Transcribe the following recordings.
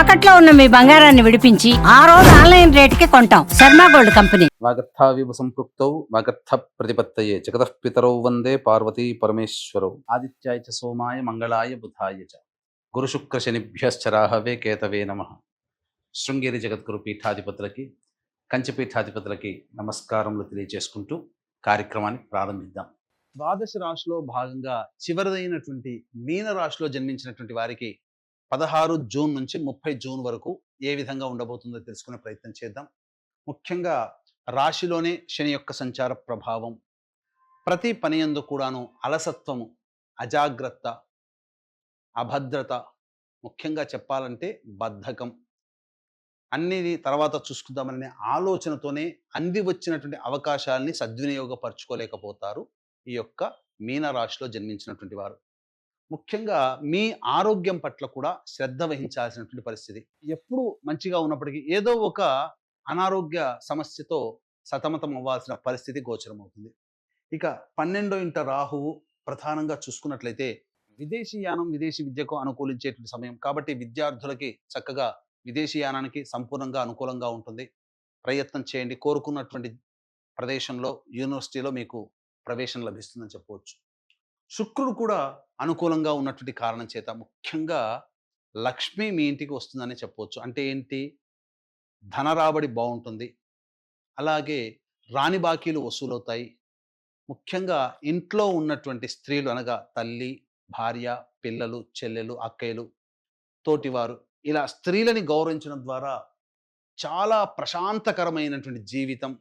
తాకట్లో ఉన్న మీ బంగారాన్ని విడిపించి ఆ రోజు ఆన్లైన్ రేటుకి కొంటాం. Sharma gold company. వాగర్థావివ సంపృక్తౌ వాగర్థ ప్రతిపత్తయే జగతః పితరౌ వందే పార్వతీ పరమేశ్వరౌ. ఆదిత్యాయ చ సోమాయ మంగళాయ బుధాయ చ. గురుశుక్ర శనిభ్యశ్చరాహవే కేతవే నమ. శృంగేరి జగద్గురు పీఠాధిపతులకి కంచి పీఠాధిపతులకి నమస్కారములు తెలియజేసుకుంటూ కార్యక్రమాన్ని ప్రారంభిద్దాం. ద్వాదశ రాశిలో భాగంగా చివరిదైనటువంటి మీన రాశిలో జన్మించినటువంటి వారికి పదహారు జూన్ నుంచి ముప్పై జూన్ వరకు ఏ విధంగా ఉండబోతుందో తెలుసుకునే ప్రయత్నం చేద్దాం. ముఖ్యంగా రాశిలోనే శని యొక్క సంచార ప్రభావం ప్రతి పని యందు కూడాను అలసత్వము అజాగ్రత్త అభద్రత ముఖ్యంగా చెప్పాలంటే బద్ధకం. అన్నిది తర్వాత చూసుకుందామనే ఆలోచనతోనే అంది వచ్చినటువంటి అవకాశాలని సద్వినియోగపరచుకోలేకపోతారు ఈ యొక్క మీన రాశిలో జన్మించినటువంటి వారు. ముఖ్యంగా మీ ఆరోగ్యం పట్ల కూడా శ్రద్ధ వహించాల్సినటువంటి పరిస్థితి. ఎప్పుడు మంచిగా ఉన్నప్పటికీ ఏదో ఒక అనారోగ్య సమస్యతో సతమతం అవ్వాల్సిన పరిస్థితి గోచరమవుతుంది. ఇక పన్నెండో ఇంట రాహువు ప్రధానంగా చూసుకున్నట్లయితే విదేశీ యానం విదేశీ విద్యకు అనుకూలించేటువంటి సమయం. కాబట్టి విద్యార్థులకి చక్కగా విదేశీ యానానికి సంపూర్ణంగా అనుకూలంగా ఉంటుంది. ప్రయత్నం చేయండి. కోరుకున్నటువంటి ప్రదేశంలో యూనివర్సిటీలో మీకు ప్రవేశం లభిస్తుందని చెప్పవచ్చు. శుక్రుడు కూడా అనుకూలంగా ఉన్నటువంటి కారణం చేత ముఖ్యంగా లక్ష్మి మీ ఇంటికి వస్తుందని చెప్పవచ్చు అంటే ఏంటి? ధన రాబడి బాగుంటుంది అలాగే రాని బాకీలు వసూలవుతాయి. ముఖ్యంగా ఇంట్లో ఉన్నటువంటి స్త్రీలు అనగా తల్లి భార్య పిల్లలు చెల్లెలు అక్కయ్యలు తోటివారు ఇలా స్త్రీలని గౌరవించడం ద్వారా చాలా ప్రశాంతకరమైనటువంటి జీవితం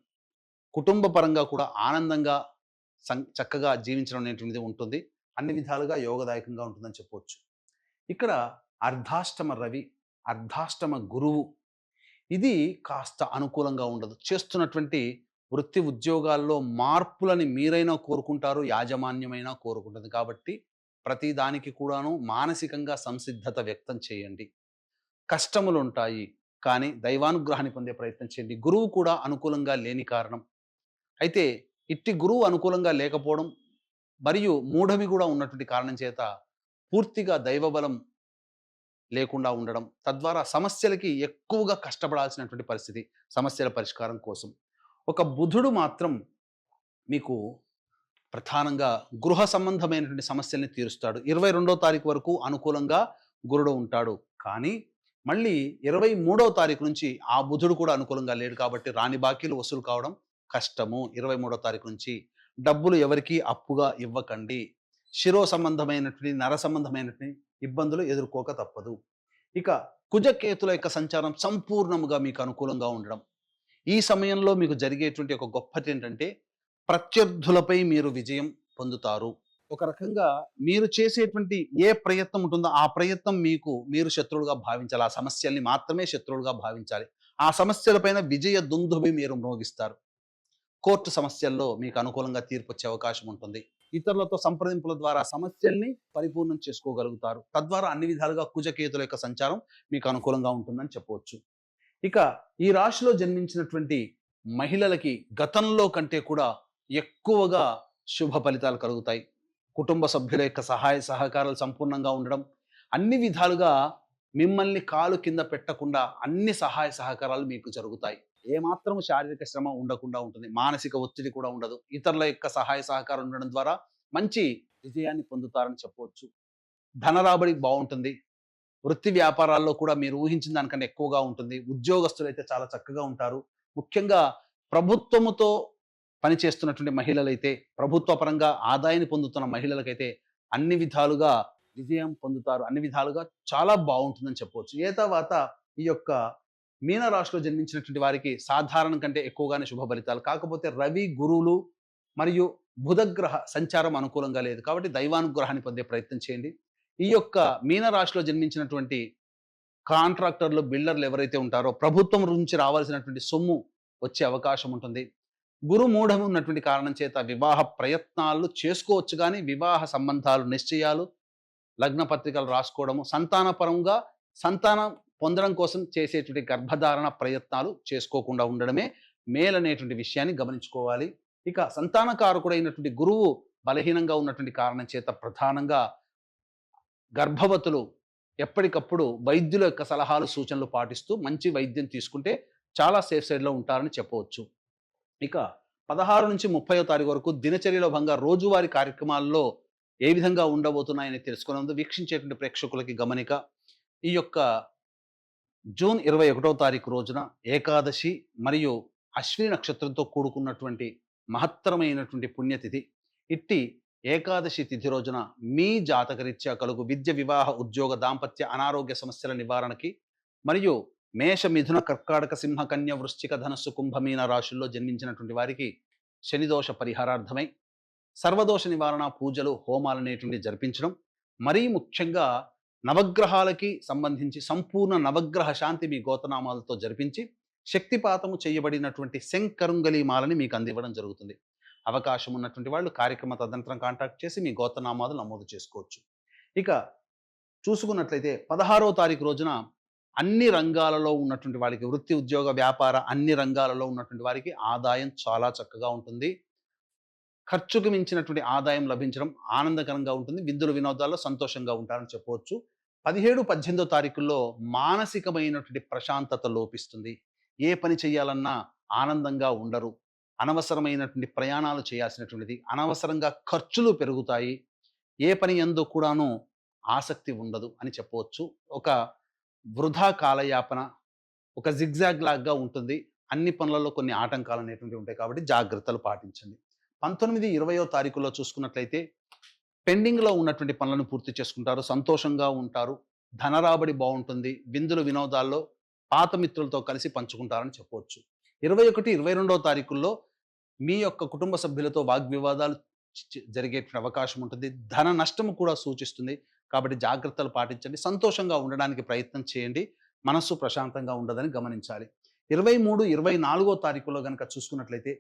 కుటుంబ పరంగా కూడా ఆనందంగా సం చక్కగా జీవించడం అనేటువంటిది ఉంటుంది. అన్ని విధాలుగా యోగదాయకంగా ఉంటుందని చెప్పవచ్చు ఇక్కడ అర్ధాష్టమ రవి అర్ధాష్టమ గురువు ఇది కాస్త అనుకూలంగా ఉండదు. చేస్తున్నటువంటి వృత్తి ఉద్యోగాల్లో మార్పులని మీరైనా కోరుకుంటారు యాజమాన్యమైనా కోరుకుంటుంది. కాబట్టి ప్రతి దానికి కూడాను మానసికంగా సంసిద్ధత వ్యక్తం చేయండి. కష్టములు ఉంటాయి కానీ దైవానుగ్రహాన్ని పొందే ప్రయత్నం చేయండి. గురువు కూడా అనుకూలంగా లేని కారణం. అయితే ఇట్టి గురువు అనుకూలంగా లేకపోవడం మరియు మూఢమి కూడా ఉన్నటువంటి కారణం చేత పూర్తిగా దైవబలం లేకుండా ఉండడం తద్వారా సమస్యలకి ఎక్కువగా కష్టపడాల్సినటువంటి పరిస్థితి సమస్యల పరిష్కారం కోసం. ఒక బుధుడు మాత్రం మీకు ప్రధానంగా గృహ సంబంధమైనటువంటి సమస్యల్ని తీరుస్తాడు. ఇరవై రెండో తారీఖు వరకు అనుకూలంగా గురుడు ఉంటాడు. కానీ మళ్ళీ ఇరవై మూడవ తారీఖు నుంచి ఆ బుధుడు కూడా అనుకూలంగా లేడు కాబట్టి రాని బాకీలు వసూలు కావడం కష్టము. ఇరవై మూడో తారీఖు నుంచి డబ్బులు ఎవరికి అప్పుగా ఇవ్వకండి. శిరో సంబంధమైనటువంటి నర సంబంధమైనటువంటి ఇబ్బందులు ఎదుర్కోక తప్పదు. ఇక కుజకేతుల యొక్క సంచారం సంపూర్ణముగా మీకు అనుకూలంగా ఉండడం. ఈ సమయంలో మీకు జరిగేటువంటి ఒక గొప్పటి ఏంటంటే ప్రత్యర్థులపై మీరు విజయం పొందుతారు. ఒక రకంగా మీరు చేసేటువంటి ఏ ప్రయత్నం ఉంటుందో ఆ ప్రయత్నం మీకు మీరు శత్రువులుగా భావించాలి. ఆ సమస్యల్ని మాత్రమే శత్రువులుగా భావించాలి. ఆ సమస్యలపైన విజయ దుందుభి మీరు మ్రోగిస్తారు కోర్టు సమస్యల్లో మీకు అనుకూలంగా తీర్పు వచ్చే అవకాశం ఉంటుంది. ఇతరులతో సంప్రదింపుల ద్వారా సమస్యల్ని పరిపూర్ణం చేసుకోగలుగుతారు. తద్వారా అన్ని విధాలుగా కుజకేతుల యొక్క సంచారం మీకు అనుకూలంగా ఉంటుందని చెప్పవచ్చు. ఇక ఈ రాశిలో జన్మించినటువంటి మహిళలకి గతంలో కంటే కూడా ఎక్కువగా శుభ ఫలితాలు కలుగుతాయి. కుటుంబ సభ్యుల యొక్క సహాయ సహకారాలు సంపూర్ణంగా ఉండడం అన్ని విధాలుగా మిమ్మల్ని కాలు కింద పెట్టకుండా అన్ని సహాయ సహకారాలు మీకు జరుగుతాయి. ఏమాత్రం శారీరక శ్రమ ఉండకుండా ఉంటుంది మానసిక ఒత్తిడి కూడా ఉండదు. ఇతరుల యొక్క సహాయ సహకారం ఉండడం ద్వారా మంచి విజయాన్ని పొందుతారని చెప్పవచ్చు. ధన రాబడి బాగుంటుంది. వృత్తి వ్యాపారాల్లో కూడా మీరు ఊహించిన దానికన్నా ఎక్కువగా ఉంటుంది. ఉద్యోగస్తులు అయితే చాలా చక్కగా ఉంటారు. ముఖ్యంగా ప్రభుత్వముతో పనిచేస్తున్నటువంటి మహిళలైతే ప్రభుత్వ పరంగా ఆదాయాన్ని పొందుతున్న మహిళలకైతే అన్ని విధాలుగా విజయం పొందుతారు. అన్ని విధాలుగా చాలా బాగుంటుందని చెప్పవచ్చు. ఏ తర్వాత ఈ యొక్క మీనరాశిలో జన్మించినటువంటి వారికి సాధారణం కంటే ఎక్కువగానే శుభ ఫలితాలు. కాకపోతే రవి గురువులు మరియు బుధగ్రహ సంచారం అనుకూలంగా లేదు. కాబట్టి దైవానుగ్రహాన్ని పొందే ప్రయత్నం చేయండి. ఈ యొక్క మీనరాశిలో జన్మించినటువంటి కాంట్రాక్టర్లు బిల్డర్లు ఎవరైతే ఉంటారో ప్రభుత్వం నుంచి రావాల్సినటువంటి సొమ్ము వచ్చే అవకాశం ఉంటుంది. గురు మూఢం ఉన్నటువంటి కారణం చేత వివాహ ప్రయత్నాలు చేసుకోవచ్చు కానీ వివాహ సంబంధాలు నిశ్చయాలు లగ్న పత్రికలు రాసుకోవడము సంతానపరంగా సంతానం పొందడం కోసం చేసేటువంటి గర్భధారణ ప్రయత్నాలు చేసుకోకుండా ఉండడమే మేలనేటువంటి విషయాన్ని గమనించుకోవాలి. ఇక సంతానకారకుడైనటువంటి గురువు బలహీనంగా ఉన్నటువంటి కారణం చేత ప్రధానంగా గర్భవతులు ఎప్పటికప్పుడు వైద్యుల యొక్క సలహాలు సూచనలు పాటిస్తూ మంచి వైద్యం తీసుకుంటే చాలా సేఫ్ సైడ్లో ఉంటారని చెప్పవచ్చు. ఇక పదహారు నుంచి ముప్పయో తారీఖు వరకు దినచర్యలో భంగా రోజువారీ కార్యక్రమాల్లో ఏ విధంగా ఉండబోతున్నాయని తెలుసుకునేందుకు వీక్షించేటువంటి ప్రేక్షకులకి గమనిక. ఈ యొక్క జూన్ ఇరవై ఒకటో తారీఖు రోజున ఏకాదశి మరియు అశ్విని నక్షత్రంతో కూడుకున్నటువంటి మహత్తరమైనటువంటి పుణ్యతిథి. ఇట్టి ఏకాదశి తిథి రోజున మీ జాతకరీత్యా కలుగు విద్య వివాహ ఉద్యోగ దాంపత్య అనారోగ్య సమస్యల నివారణకి మరియు మేష మిథున కర్కాటక సింహ కన్య వృశ్చిక ధనస్సు కుంభమీన రాశుల్లో జన్మించినటువంటి వారికి శనిదోష పరిహారార్థమై సర్వదోష నివారణ పూజలు హోమాలనేటువంటి జరిపించడం. మరీ ముఖ్యంగా నవగ్రహాలకి సంబంధించి సంపూర్ణ నవగ్రహ శాంతి మీ గోతనామాలతో జరిపించి శక్తిపాతము చేయబడినటువంటి శంకరుంగలి మాలని మీకు అందివ్వడం జరుగుతుంది. అవకాశం ఉన్నటువంటి వాళ్ళు కార్యక్రమ తదనంతరం కాంటాక్ట్ చేసి మీ గోతనామాలు నమోదు చేసుకోవచ్చు. ఇక చూసుకున్నట్లయితే పదహారో తారీఖు రోజున అన్ని రంగాలలో ఉన్నటువంటి వారికి వృత్తి ఉద్యోగ వ్యాపార అన్ని రంగాలలో ఉన్నటువంటి వారికి ఆదాయం చాలా చక్కగా ఉంటుంది. ఖర్చుకు మించినటువంటి ఆదాయం లభించడం ఆనందకరంగా ఉంటుంది. విందుల వినోదాల్లో సంతోషంగా ఉంటారని చెప్పవచ్చు. పదిహేడు పద్దెనిమిదో తారీఖుల్లో మానసికమైనటువంటి ప్రశాంతత లోపిస్తుంది. ఏ పని చేయాలన్నా ఆనందంగా ఉండరు. అనవసరమైనటువంటి ప్రయాణాలు చేయాల్సినటువంటిది. అనవసరంగా ఖర్చులు పెరుగుతాయి. ఏ పని ఎందు కూడాను ఆసక్తి ఉండదు అని చెప్పవచ్చు. ఒక వృధా కాలయాపన ఒక జిగ్జాగ్ లాగ్గా ఉంటుంది. అన్ని పనులలో కొన్ని ఆటంకాలు అనేటువంటివి ఉంటాయి కాబట్టి జాగ్రత్తలు పాటించండి. పంతొమ్మిది ఇరవయో తారీఖులో చూసుకున్నట్లయితే పెండింగ్లో ఉన్నటువంటి పనులను పూర్తి చేసుకుంటారు సంతోషంగా ఉంటారు ధనరాబడి బాగుంటుంది విందులు వినోదాల్లో పాత మిత్రులతో కలిసి పంచుకుంటారని చెప్పవచ్చు. ఇరవై ఒకటి ఇరవై రెండవ తారీఖుల్లో మీ యొక్క కుటుంబ సభ్యులతో వాగ్వివాదాలు జరిగే అవకాశం ఉంటుంది ధన నష్టం కూడా సూచిస్తుంది కాబట్టి జాగ్రత్తలు పాటించండి సంతోషంగా ఉండడానికి ప్రయత్నం చేయండి మనస్సు ప్రశాంతంగా ఉండదని గమనించాలి. ఇరవై మూడు ఇరవై నాలుగో తారీఖులో కనుక చూసుకున్నట్లయితే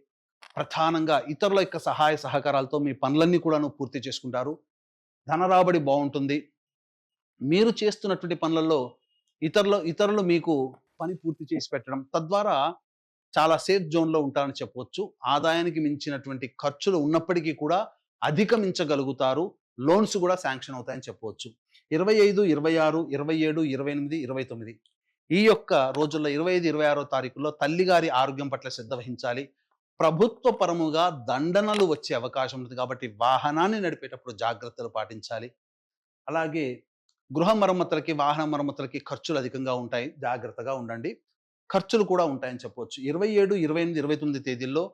ప్రధానంగా ఇతరుల యొక్క సహాయ సహకారాలతో మీ పనులన్నీ కూడాను పూర్తి చేసుకుంటారు. ధన రాబడి బాగుంటుంది. మీరు చేస్తున్నటువంటి పనులలో ఇతరులు ఇతరులు మీకు పని పూర్తి చేసి పెట్టడం తద్వారా చాలా సేఫ్ జోన్లో ఉంటారని చెప్పవచ్చు ఆదాయానికి మించినటువంటి ఖర్చులు ఉన్నప్పటికీ కూడా అధిగమించగలుగుతారు. లోన్స్ కూడా శాంక్షన్ అవుతాయని చెప్పవచ్చు ఇరవై ఐదు ఇరవై ఆరు ఇరవై ఏడు ఇరవై ఎనిమిది ఇరవై తొమ్మిది. ఈ యొక్క రోజుల్లో ఇరవై ఐదు ఇరవై ఆరో తారీఖుల్లో తల్లిగారి ఆరోగ్యం పట్ల శ్రద్ధ వహించాలి. ప్రభుత్వ పరముగా దండనలు వచ్చే అవకాశం ఉంది కాబట్టి వాహనాన్ని నడిపేటప్పుడు జాగ్రత్తలు పాటించాలి. అలాగే గృహ మరమ్మతులకి వాహన మరమ్మతులకి ఖర్చులు అధికంగా ఉంటాయి. జాగ్రత్తగా ఉండండి. ఖర్చులు కూడా ఉంటాయని చెప్పవచ్చు ఇరవై ఏడు ఇరవై ఎనిమిది ఇరవై తొమ్మిది తేదీల్లో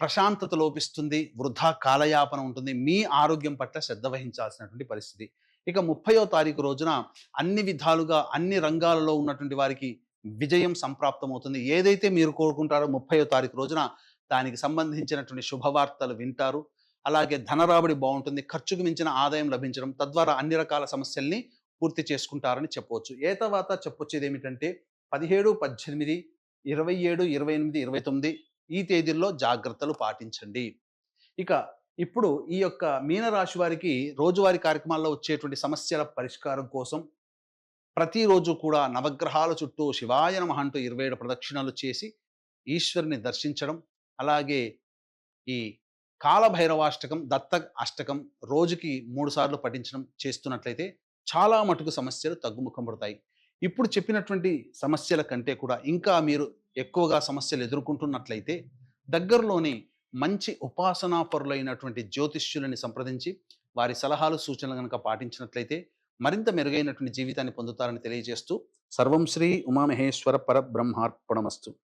ప్రశాంతత లోపిస్తుంది. వృధా కాలయాపన ఉంటుంది. మీ ఆరోగ్యం పట్ల శ్రద్ధ వహించాల్సినటువంటి పరిస్థితి. ఇక ముప్పయో తారీఖు రోజున అన్ని విధాలుగా అన్ని రంగాలలో ఉన్నటువంటి వారికి విజయం సంప్రాప్తమవుతుంది. ఏదైతే మీరు కోరుకుంటారో ముప్పయో తారీఖు రోజున దానికి సంబంధించినటువంటి శుభవార్తలు వింటారు. అలాగే ధనరాబడి బాగుంటుంది. ఖర్చుకు మించిన ఆదాయం లభించడం తద్వారా అన్ని రకాల సమస్యల్ని పూర్తి చేసుకుంటారని చెప్పవచ్చు. ఏ తర్వాత చెప్పొచ్చేది ఏమిటంటే పదిహేడు పద్దెనిమిది ఇరవై ఏడు ఇరవై ఎనిమిది ఇరవై తొమ్మిది ఈ తేదీల్లో జాగ్రత్తలు పాటించండి. ఇక ఇప్పుడు ఈ యొక్క మీనరాశి వారికి రోజువారీ కార్యక్రమాల్లో వచ్చేటువంటి సమస్యల పరిష్కారం కోసం ప్రతిరోజు కూడా నవగ్రహాల చుట్టూ శివాయ నమః అంటూ ఇరవై ఏడు ప్రదక్షిణలు చేసి ఈశ్వరుని దర్శించడం అలాగే ఈ కాలభైరవాష్టకం దత్త అష్టకం రోజుకి మూడు సార్లు పఠించడం చేస్తున్నట్లయితే చాలా మటుకు సమస్యలు తగ్గుముఖం పడతాయి. ఇప్పుడు చెప్పినటువంటి సమస్యల కంటే కూడా ఇంకా మీరు ఎక్కువగా సమస్యలు ఎదుర్కొంటున్నట్లయితే దగ్గరలోని మంచి ఉపాసనాపరులైనటువంటి జ్యోతిష్యులని సంప్రదించి వారి సలహాలు సూచనలు కనుక పాటించినట్లయితే మరింత మెరుగైనటువంటి జీవితాన్ని పొందుతారని తెలియజేస్తూ సర్వం శ్రీ ఉమామహేశ్వర పరబ్రహ్మార్పణమస్తు